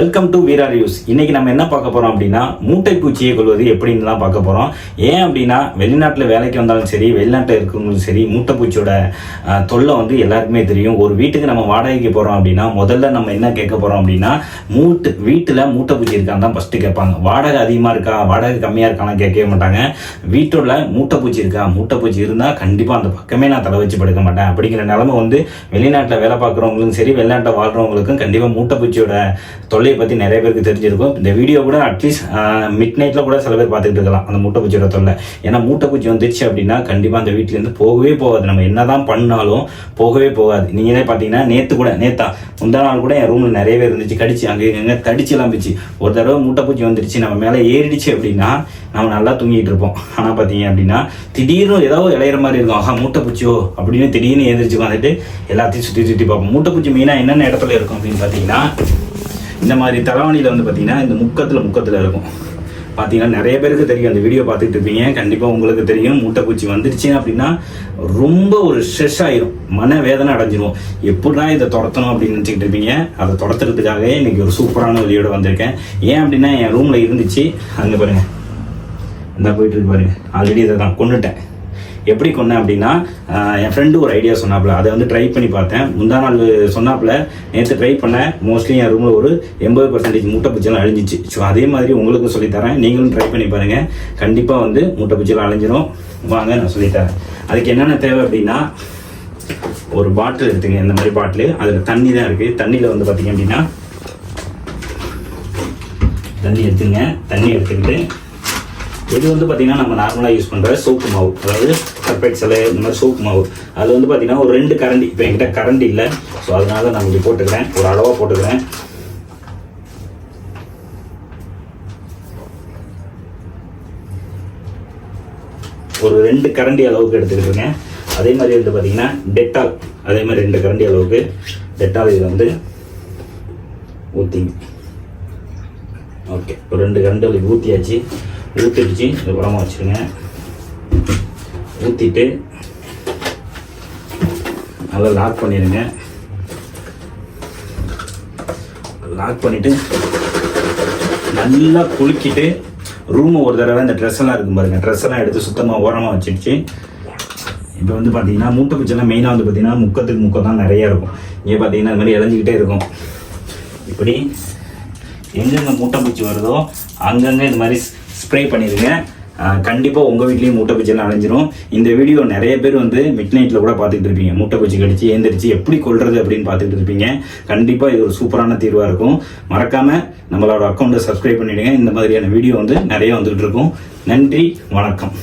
Welcome to Veera reviews இன்னைக்கு நம்ம என்ன பார்க்க போறோம் அப்படின்னா மூட்டை பூச்சியை கொள்வது எப்படின்னு தான் பார்க்க போறோம். ஏன் அப்படின்னா வெளிநாட்டில் வேலைக்கு வந்தாலும் சரி வெளிநாட்டில் இருக்கிறவங்களும் சரி மூட்டை பூச்சியோட தொல்லை வந்து எல்லாருக்குமே தெரியும். ஒரு வீட்டுக்கு நம்ம வாடகைக்கு போறோம் அப்படின்னா முதல்ல நம்ம என்ன கேட்க போறோம் அப்படின்னா மூட்டு வீட்டில் மூட்டை பூச்சி இருக்கான்னு தான் ஃபர்ஸ்ட் கேட்பாங்க. வாடகை அதிகமாக இருக்கா? வாடகை கம்மியாக இருக்கான்னு கேட்கவே மாட்டாங்க. வீட்டோட மூட்டை பூச்சி இருக்கா? மூட்டை பூச்சி இருந்தால் கண்டிப்பாக அந்த பக்கமே நான் தலை வச்சு படுக்க மாட்டேன். அப்படிங்கிற நிலமை வந்து வெளிநாட்டில் வேலை பார்க்குறவங்களுக்கும் சரி வெளிநாட்டில் வாழ்கிறவங்களுக்கும் கண்டிப்பாக மூட்டை பூச்சியோட தொல்லையை பற்றி நிறைய பேருக்கு தெரிஞ்சிருக்கும். இந்த வீடியோ கூட அட்லீஸ்ட் மிட் நைட்டில் கூட சில பேர் பார்த்துட்டு இருக்கலாம். அந்த மூட்டை பூச்சியோட தொல்லை. ஏன்னா மூட்டை பூச்சி வந்துருச்சு அப்படின்னா கண்டிப்பாக அந்த வீட்டிலேருந்து போகவே போகாது. நம்ம என்ன தான் பண்ணாலும் போகவே போகாது. நீங்களே பார்த்தீங்கன்னா நேற்று கூட நேத்தா முந்தா நாள் கூட என் ரூமில் நிறைய பேர் இருந்துச்சு. கடிச்சு அங்கே எங்கே தடிச்சுலாம் போச்சு. ஒரு தடவை மூட்டை பூச்சி வந்துருச்சு. நம்ம மேலே ஏறிடுச்சு அப்படின்னா நம்ம நல்லா தூங்கிட்டு இருப்போம். ஆனால் பார்த்தீங்க அப்படின்னா திடீர்னு ஏதோ இளையிற மாதிரி இருக்கும். ஆஹா மூட்டை பூச்சியோ அப்படின்னு திடீர்னு எழுந்திரிச்சு வந்துட்டு எல்லாத்தையும் சுற்றி சுற்றி பார்ப்போம். மூட்டை பூச்சி மெயினாக என்னென்ன இடத்துல இருக்கும் அப்படின்னு பார்த்தீங்கன்னா இந்த மாதிரி தலைவாணியில் வந்து பார்த்தீங்கன்னா இந்த முக்கத்தில் முக்கத்தில் இருக்கும். பார்த்தீங்கன்னா நிறைய பேருக்கு தெரியும். அந்த வீடியோ பார்த்துட்டு இருப்பீங்க. கண்டிப்பாக உங்களுக்கு தெரியும். மூட்டைக்குச்சி வந்துருச்சு அப்படின்னா ரொம்ப ஒரு ஸ்ட்ரெஸ் ஆயிரும். மன வேதனை அடைஞ்சிரும். எப்படிடா இதை துரத்தணும் அப்படின்னு நினச்சிக்கிட்டு இருப்பீங்க? அதை துரத்துறதுக்காகவே இன்னைக்கு ஒரு சூப்பரான வீடியோட வந்திருக்கேன். ஏன் அப்படின்னா என் ரூமில் இருந்துச்சு. அங்கே பாருங்கள் இந்த போயிட்டு இருக்கு பாருங்க. ஆல்ரெடி இதை நான் கொண்டுட்டேன் எப்படி கொன்னேன் அப்படின்னா என் ஃப்ரெண்டு ஒரு ஐடியா சொன்னாப்புல. அதை வந்து ட்ரை பண்ணி பார்த்தேன். முந்தா நாள் சொன்னாப்புல நேற்று ட்ரை பண்ணேன். மோஸ்ட்லி என் ரூமில் ஒரு எண்பது பர்சன்டேஜ் மூட்டை பூச்செல்லாம் அழிஞ்சிச்சு. ஸோ அதே மாதிரி உங்களுக்கும் சொல்லித்தரேன் நீங்களும் ட்ரை பண்ணி பாருங்கள் கண்டிப்பாக வந்து மூட்டை பூச்சியெல்லாம் அழிஞ்சிரும். வாங்க நான் சொல்லித்தரேன் அதுக்கு என்னென்ன தேவை அப்படின்னா ஒரு பாட்டில் எடுத்துங்க. இந்த மாதிரி பாட்டில் அதில் தண்ணி தான் இருக்குது தண்ணியில் வந்து பார்த்தீங்க அப்படின்னா தண்ணி எடுத்துங்க. தண்ணி எடுத்துக்கிட்டு இது வந்து பார்த்தீங்கன்னா நம்ம நார்மலாக யூஸ் பண்ணுற சோப்பு மாவு. அதாவது சர்பெக்சல் இந்த மாதிரி சோப்பு மாவு. அது வந்து பார்த்தீங்கன்னா ஒரு ரெண்டு கரண்டி. இப்போ என்கிட்ட கரண்டி இல்லை. ஸோ அதனால நான் இங்கே போட்டுக்கிறேன். ஒரு அளவாக போட்டுக்கிறேன். ஒரு ரெண்டு கரண்டி அளவுக்கு எடுத்துக்கிட்டுருங்க அதே மாதிரி வந்து பார்த்தீங்கன்னா டெட்டால். அதே மாதிரி ரெண்டு கரண்டி அளவுக்கு. டெட்டால் இதில் வந்து ஊற்றிங்க ஓகே ஒரு ரெண்டு கரண்டில் ஊற்றியாச்சு ஊற்றிடுச்சு இந்த புறமா வச்சுருங்க ஊற்றிட்டு நல்லா லாக் பண்ணிடுங்க. லாக் பண்ணிவிட்டு நல்லா குலுக்கிட்டு ரூமை ஒரு தடவை இந்த ட்ரெஸ் எல்லாம் இருக்கும் பாருங்கள் ட்ரெஸ்ஸெல்லாம் எடுத்து சுத்தமாக ஓரமாக வச்சிடுச்சு இப்போ வந்து பார்த்தீங்கன்னா மூட்டை பூச்செல்லாம் மெயினாக வந்து பார்த்தீங்கன்னா முக்கத்துக்கு முக்கம் தான் நிறையா இருக்கும். இங்கே பார்த்தீங்கன்னா அது மாதிரி இளைஞ்சிக்கிட்டே இருக்கும். இப்படி எங்கெங்கே மூட்டை பூச்சி வருதோ அங்கங்கே இது மாதிரி ஸ்ப்ரே பண்ணிடுங்க கண்டிப்பாக உங்கள் வீட்லேயும் மூட்டை பூச்சியெல்லாம் அலைஞ்சிரும் இந்த வீடியோ நிறைய பேர் வந்து மிட் நைட்டில் கூட பார்த்துட்டு இருப்பீங்க. மூட்டை பூச்சி கடிச்சு ஏந்திரிச்சு எப்படி கொள்றது அப்படின்னு பார்த்துட்டு இருப்பீங்க. கண்டிப்பாக இது ஒரு சூப்பரான தீர்வாக இருக்கும். மறக்காமல் நம்மளோட அக்கௌண்ட்டை சப்ஸ்கிரைப் பண்ணிவிடுங்க இந்த மாதிரியான வீடியோ வந்து நிறைய வந்துகிட்டு இருக்கும். நன்றி வணக்கம்.